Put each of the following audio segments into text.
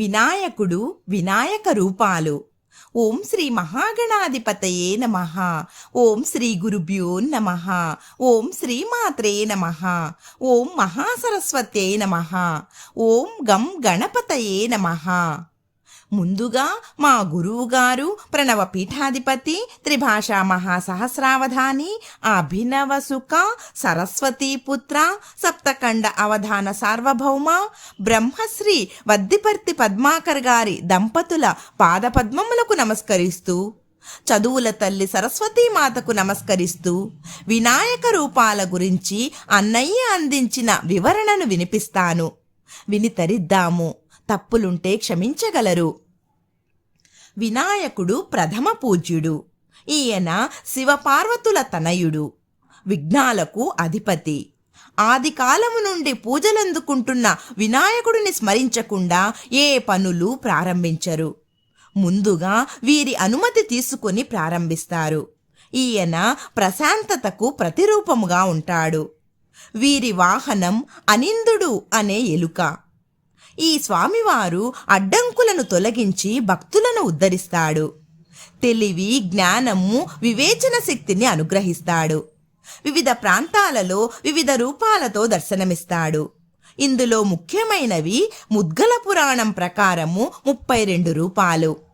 వినాయకుడు వినాయక రూపాలు. ఓం శ్రీ మహాగణాధిపతయే నమ. ఓం శ్రీ గురుభ్యో నమ. ఓం శ్రీమాత్రే నమ. ఓం మహాసరస్వత్యై నమ. ఓం గం గణపతయే నమ. ముందుగా మా గురువుగారు ప్రణవ పీఠాధిపతి త్రిభాషా మహాసహస్రావధాని అభినవ సుఖ సరస్వతీ పుత్ర సప్తకండ అవధాన సార్వభౌమ బ్రహ్మశ్రీ వద్దిపర్తి పద్మాకర్ గారి దంపతుల పాదపద్మములకు నమస్కరిస్తూ చదువుల తల్లి సరస్వతీమాతకు నమస్కరిస్తూ వినాయక రూపాల గురించి అన్నయ్య అందించిన వివరణను వినిపిస్తాను. విని తరిద్దాము. తప్పులుంటే క్షమించగలరు. వినాయకుడు ప్రథమ పూజ్యుడు. ఈయన శివపార్వతుల తనయుడు. విఘ్నాలకు అధిపతి. ఆది కాలము నుండి పూజలందుకుంటున్న వినాయకుడిని స్మరించకుండా ఏ పనులు ప్రారంభించరు. ముందుగా వీరి అనుమతి తీసుకొని ప్రారంభిస్తారు. ఈయన ప్రశాంతతకు ప్రతిరూపముగా ఉంటాడు. వీరి వాహనం అనిందుడు అనే ఎలుక. ఈ స్వామివారు అడ్డంకులను తొలగించి భక్తులను ఉద్ధరిస్తాడు. తెలివి జ్ఞానము వివేచన శక్తిని అనుగ్రహిస్తాడు. వివిధ ప్రాంతాలలో వివిధ రూపాలతో దర్శనమిస్తాడు. ఇందులో ముఖ్యమైనవి ముద్గల పురాణం ప్రకారము ముప్పై రెండు రూపాలు.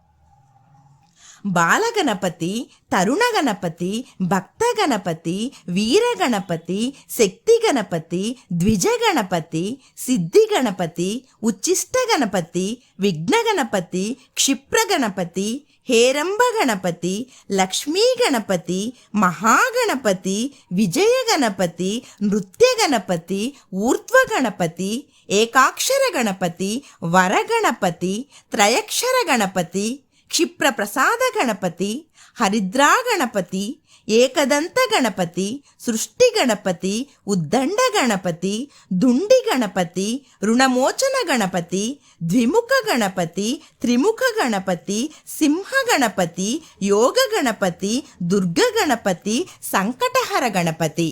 బాలగణపతి తరుణ గణపతి భక్త గణపతి వీర గణపతి శక్తి గణపతి ద్విజ గణపతి సిద్ధి గణపతి ఉచ్చిష్ట గణపతి విఘ్న గణపతి క్షిప్ర గణపతి హేరంబ గణపతి లక్ష్మీ గణపతి మహాగణపతి విజయ గణపతి నృత్య గణపతి ఊర్ధ్వ గణపతి ఏకాక్షర గణపతి వరగణపతి త్రయక్షర గణపతి క్షిప్ర ప్రసాద గణపతి హరిద్రా గణపతి ఏకదంత గణపతి సృష్టి గణపతి ఉద్దండ గణపతి దుండి గణపతి రుణమోచన గణపతి ద్విముఖ గణపతి త్రిముఖ గణపతి సింహ గణపతి యోగ గణపతి దుర్గ గణపతి సంకటహర గణపతి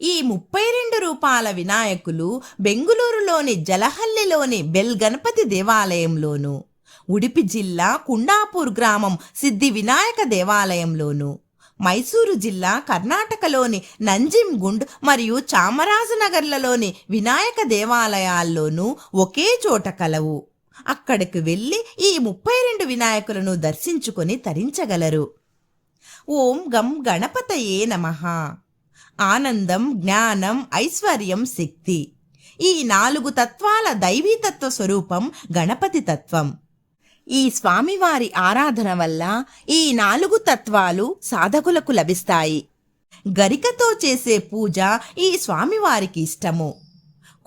ఈ ముప్పై రెండు రూపాల వినాయకులు బెంగుళూరులోని జలహల్లిలోని బెల్ గణపతి దేవాలయంలోను ఉడిపి జిల్లా కుండాపూర్ గ్రామం సిద్ధి వినాయక దేవాలయంలోను. మైసూరు జిల్లా కర్ణాటకలోని నంజింగుండ్ మరియు చామరాజనగర్లలోని వినాయక దేవాలయాల్లోనూ ఒకే చోట కలవు. అక్కడికి వెళ్ళి ఈ ముప్పై రెండు వినాయకులను దర్శించుకొని తరించగలరు. ఓం గం గణపతయే నమః. ఆనందం జ్ఞానం ఐశ్వర్యం శక్తి. ఈ నాలుగు తత్వాల దైవీతత్వ స్వరూపం గణపతి తత్వం. ఈ స్వామివారి ఆరాధన వల్ల ఈ నాలుగు తత్వాలు సాధకులకు లభిస్తాయి. గరికతో చేసే పూజ ఈ స్వామివారికి ఇష్టము.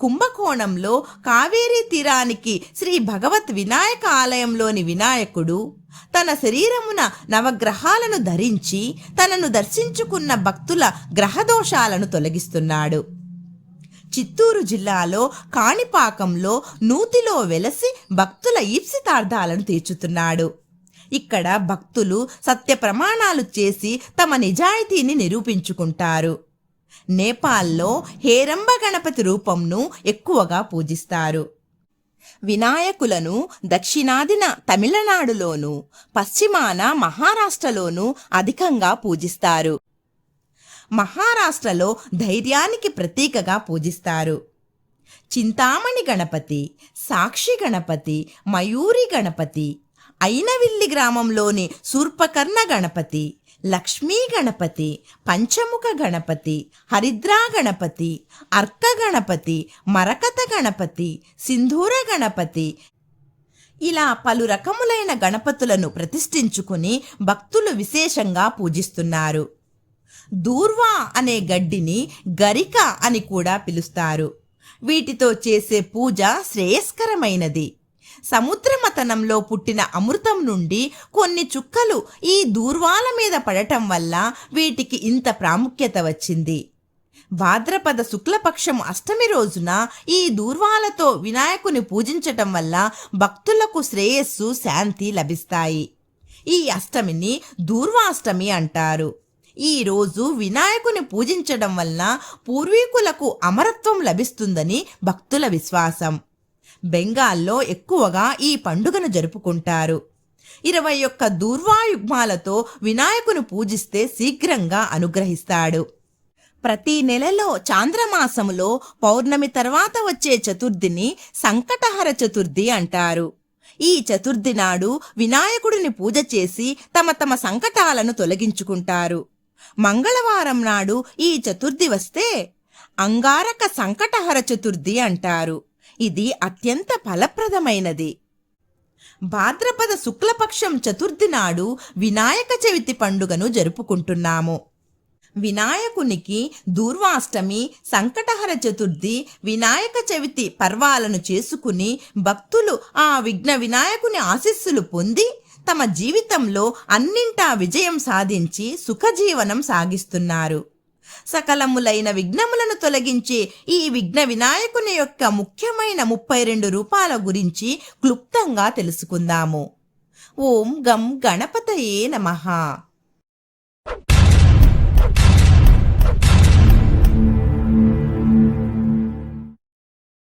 కుంభకోణంలో కావేరీ తీరానికి శ్రీ భగవత్ వినాయక ఆలయంలోని వినాయకుడు తన శరీరమున నవగ్రహాలను ధరించి తనను దర్శించుకున్న భక్తుల గ్రహదోషాలను తొలగిస్తున్నాడు. చిత్తూరు జిల్లాలో కాణిపాకంలో నూతిలో వెలసి భక్తుల ఈప్సితార్థాలను తీర్చుతున్నాడు. ఇక్కడ భక్తులు సత్య ప్రమాణాలు చేసి తమ నిజాయితీని నిరూపించుకుంటారు. నేపాల్లో హేరంబ గణపతి రూపంను ఎక్కువగా పూజిస్తారు. వినాయకులను దక్షిణాదిన తమిళనాడులోను పశ్చిమాన మహారాష్ట్రలోనూ అధికంగా పూజిస్తారు. మహారాష్ట్రలో ధైర్యానికి ప్రతీకగా పూజిస్తారు. చింతామణి గణపతి సాక్షి గణపతి మయూరి గణపతి అయినవిల్లి గ్రామంలోని శూర్పకర్ణ గణపతి లక్ష్మీ గణపతి పంచముఖ గణపతి హరిద్రా గణపతి అర్క గణపతి మరకత గణపతి సింధూర గణపతి ఇలా పలు రకములైన గణపతులను ప్రతిష్ఠించుకుని భక్తులు విశేషంగా పూజిస్తున్నారు. దూర్వా అనే గడ్డిని గరిక అని కూడా పిలుస్తారు. వీటితో చేసే పూజ శ్రేయస్కరమైనది. సముద్రమతనంలో పుట్టిన అమృతం నుండి కొన్ని చుక్కలు ఈ దూర్వాల మీద పడటం వల్ల వీటికి ఇంత ప్రాముఖ్యత వచ్చింది. భాద్రపద శుక్లపక్షం అష్టమి రోజున ఈ దూర్వాలతో వినాయకుని పూజించటం వల్ల భక్తులకు శ్రేయస్సు శాంతి లభిస్తాయి. ఈ అష్టమిని దూర్వాష్టమి అంటారు. ఈరోజు వినాయకుని పూజించడం వలన పూర్వీకులకు అమరత్వం లభిస్తుందని భక్తుల విశ్వాసం. బెంగాల్లో ఎక్కువగా ఈ పండుగను జరుపుకుంటారు. ఇరవై ఒక్క దూర్వాయుగ్మాలతో వినాయకుని పూజిస్తే శీఘ్రంగా అనుగ్రహిస్తాడు. ప్రతి నెలలో చాంద్రమాసములో పౌర్ణమి తర్వాత వచ్చే చతుర్థిని సంకటహర చతుర్థి అంటారు. ఈ చతుర్థి నాడు వినాయకుడిని పూజ చేసి తమ తమ సంకటాలను తొలగించుకుంటారు. మంగళవారం నాడు ఈ చతుర్థి వస్తే అంగారక సంకటహర చతుర్థి అంటారు. ఇది అత్యంత ఫలప్రదమైనది. భాద్రపద శుక్లపక్షం చతుర్థి నాడు వినాయక చవితి పండుగను జరుపుకుంటున్నాము. వినాయకునికి దూర్వాష్టమి సంకటహర చతుర్థి వినాయక చవితి పర్వాలను చేసుకుని భక్తులు ఆ విఘ్న వినాయకుని ఆశీస్సులు పొంది తమ జీవితంలో అన్నింటా విజయం సాధించి సుఖజీవనం సాగిస్తున్నారు. సకలములైన విఘ్నములను తొలగించే ఈ విఘ్న వినాయకుని యొక్క ముఖ్యమైన ముప్పై రెండు రూపాల గురించి క్లుప్తంగా తెలుసుకుందాము. ఓం గం గణపతయే నమః.